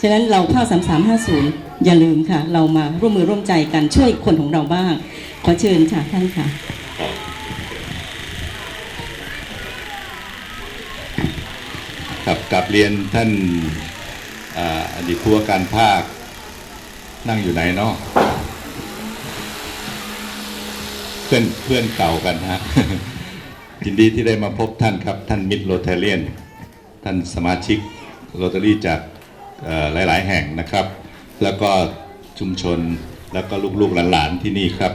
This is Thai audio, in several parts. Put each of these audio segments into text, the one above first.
ฉะนั้นเราภาค3350 อย่าลืมค่ะ เรามาร่วมมือร่วมใจกันช่วยคนของเราบ้าง ขอเชิญค่ะท่านค่ะครับกลับเรียนท่านอดีตผู้ว่าการภาคนั่งอยู่ไหนเนาะเพื่อนเพื่อนเก่ากันฮะยินดีที่ได้มาพบท่านครับ ท่านมิตรโรเทเลียน ท่านสมาชิกโรตารี่จาก หลาย ๆ แห่งนะครับ แล้วก็ชุมชนแล้วก็ลูก ๆ หลาน ๆ ที่นี่ครับ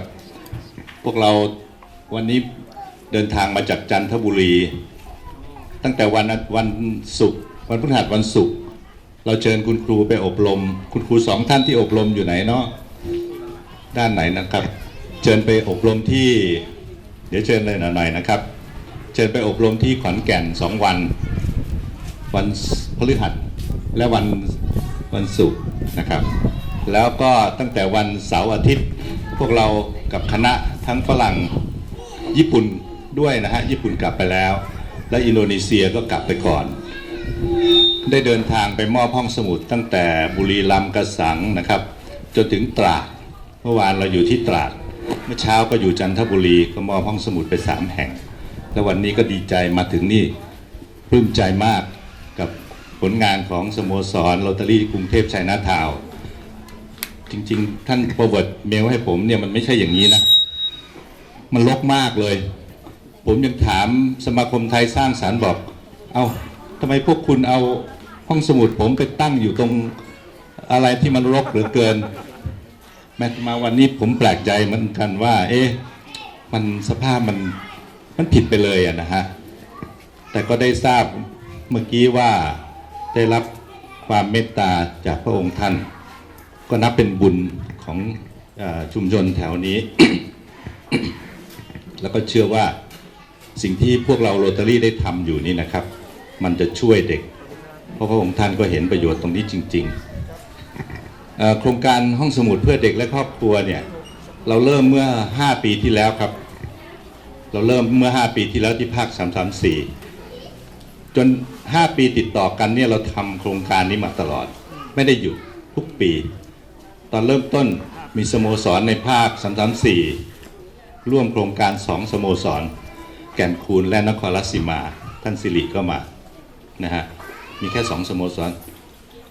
พวกเราวันนี้เดินทางมาจากจันทบุรี ตั้งแต่วันวันศุกร์วันพฤหัสวันศุกร์เราเชิญคุณครูไปอบรม คุณครูสองท่านที่อบรมอยู่ไหนเนาะด้านไหนนะครับ เชิญไปอบรมที่ เดี๋ยวเชิญเลยหน่อยนะครับ เชิญไปอบรมที่ขอนแก่นสองวัน วันพฤหัส และวันวันศุกร์นะครับ แล้วก็ตั้งแต่วันเสาร์อาทิตย์ พวกเรากับคณะทั้งฝรั่งญี่ปุ่นด้วยนะฮะญี่ปุ่นกลับไปแล้ว และอินโดนีเซียก็กลับไปก่อน ได้เดินทางไปมอบห้องสมุดตั้งแต่บุรีรัมย์กระสังนะครับ จนถึงตราดเมื่อวานเราอยู่ที่ตราดเมื่อเช้าก็อยู่จันทบุรีก็มอบห้องสมุดไปสามแห่ง แล้ววันนี้ก็ดีใจมาถึงนี่ปลื้มใจมาก ผลงานของสโมสรโรตารี่กรุงเทพชัยนาทาวน์จริง ๆ ท่านปรเวิร์ตเมลให้ผมเนี่ยมันไม่ใช่อย่างนี้นะ มันลกมากเลย ผมยังถามสมาคมไทยสร้างสารบอก เอา้าทำไมพวกคุณเอาห้องสมุดผมไปตั้งอยู่ตรงอะไรที่มันรกเหลือเกิน แม้มาวันนี้ผมแปลกใจเหมือนกันว่า เอ๊ะมันสภาพมันมันผิดไปเลยอะนะฮะ แต่ก็ได้ทราบเมื่อกี้ว่า ได้รับความเมตตาจากพระองค์ท่าน ก็นับเป็นบุญของอชุมชนแถวนี้ แล้วก็เชื่อว่าสิ่งที่พวกเราโรตารี่ได้ทำอยู่นี่นะครับ มันจะช่วยเด็ก เพราะพระองค์ท่านก็เห็นประโยชน์ตรงนี้จริง ๆ โครงการห้องสมุดเพื่อเด็กและครอบครัวเนี่ยเราเริ่มเมื่อ 5 ปีที่แล้วครับ เราเริ่มเมื่อ 5 ปีที่แล้วที่ภาค 334 จน 5 ปีติดต่อกันเนี่ยเราทำโครงการนี้มาตลอด ไม่ได้หยุดทุกปี ตอนเริ่มต้นมีสโมสรในภาค 334 ร่วมโครงการ 2 สโมสร แก่นคูนและนครราชสีมา ท่านสิริก็มานะฮะมีแค่ 2 สโมสร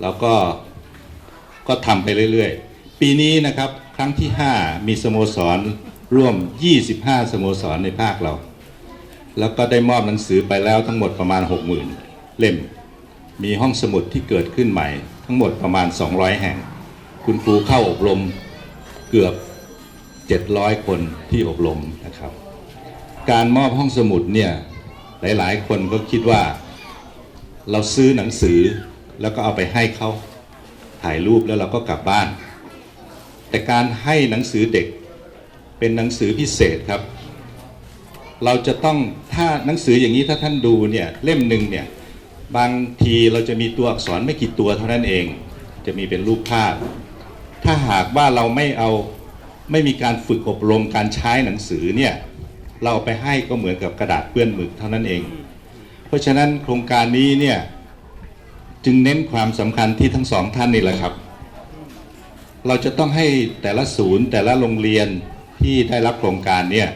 แล้วก็ก็ทำไปเรื่อยๆ ปีนี้นะครับครั้งที่ 5 มีสโมสรร่วม 25 สโมสรในภาคเรา แล้วก็ได้มอบหนังสือไปแล้วทั้งหมดประมาณ 60,000 เล่ม มีห้องสมุดที่เกิดขึ้นใหม่ ทั้งหมดประมาณ 200 แห่ง คุณครูเข้าอบรมเกือบ 700 คนที่อบรมนะครับ การมอบห้องสมุดเนี่ยหลายๆ คนก็คิดว่าเราซื้อหนังสือแล้วก็เอาไปให้เขาถ่ายรูปแล้วเราก็กลับบ้าน แต่การให้หนังสือเด็กเป็นหนังสือพิเศษครับ เราจะต้องถ้าหนังสืออย่างนี้ถ้าท่านดูเนี่ยเล่มหนึ่งเนี่ยบางทีเราจะมีตัวอักษรไม่กี่ตัวเท่านั้นเอง จะมีเป็นรูปภาพ ถ้าหากว่าเราไม่เอาไม่มีการฝึกอบรมการใช้หนังสือเนี่ยเราไปให้ก็เหมือนกับกระดาษเปื้อนหมึกเท่านั้นเอง เพราะฉะนั้นโครงการนี้เนี่ยจึงเน้นความสำคัญที่ทั้งสองท่านนี่แหละครับ เราจะต้องให้แต่ละศูนย์แต่ละโรงเรียนที่ได้รับโครงการเนี่ย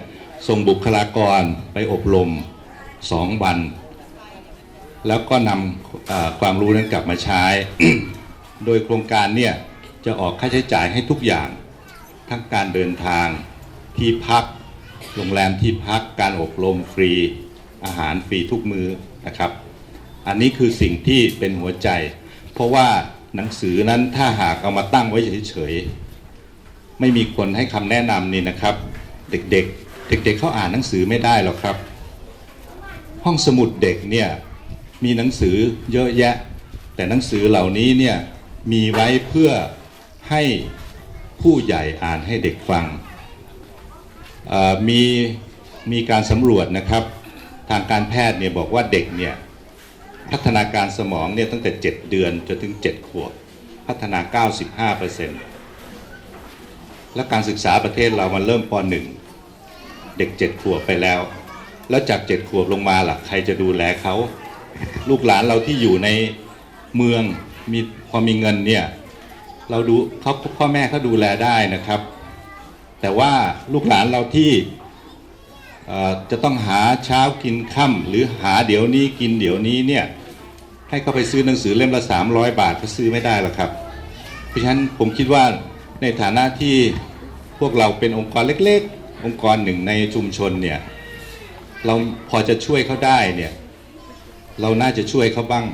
ส่งบุคลากรไปอบรมสองวัน แล้วก็นำความรู้นั้นกลับมาใช้ โดยโครงการเนี่ยจะออกค่าใช้จ่ายให้ทุกอย่าง ทั้งการเดินทางที่พัก โรงแรมที่พักการอบรมฟรีอาหารฟรีทุกมือนะครับ อันนี้คือสิ่งที่เป็นหัวใจ เพราะว่าหนังสือนั้นถ้าหากเอามาตั้งไว้เฉยๆไม่มีคนให้คำแนะนำนี่นะครับ เด็กๆ เด็กๆเขาอ่านหนังสือไม่ได้หรอกครับ ห้องสมุดเด็กเนี่ยมีหนังสือเยอะแยะ แต่หนังสือเหล่านี้เนี่ยมีไว้เพื่อให้ผู้ใหญ่อ่านให้เด็กฟังมีมีการสำรวจนะครับ ทางการแพทย์เนี่ยบอกว่าเด็กเนี่ยพัฒนาการสมองเนี่ยตั้งแต่ 7 เดือนจนถึง 7 ขวบ พัฒนา 95%และการศึกษาประเทศเรามันเริ่มป .1 เด็ก7ขวบไปแล้ว แล้วจาก7ขวบลงมาล่ะใครจะดูแลเขา ลูกหลานเราที่อยู่ในเมืองมีพอมีเงินเนี่ยเราดูเขาพ่อแม่เขาดูแลได้นะครับ แต่ว่าลูกหลานเราที่จะต้องหาเช้ากินค่ำหรือหาเดี๋ยวนี้กินเดี๋ยวนี้เนี่ยให้เขาไปซื้อหนังสือเล่มละ 300 บาทก็ซื้อไม่ได้หรอกครับ เพราะฉะนั้นผมคิดว่าในฐานะที่พวกเราเป็นองค์กรเล็ก องค์กรหนึ่งในชุมชนเนี่ยเราพอจะช่วยเขาได้เนี่ยเราน่าจะช่วยเขาบ้าง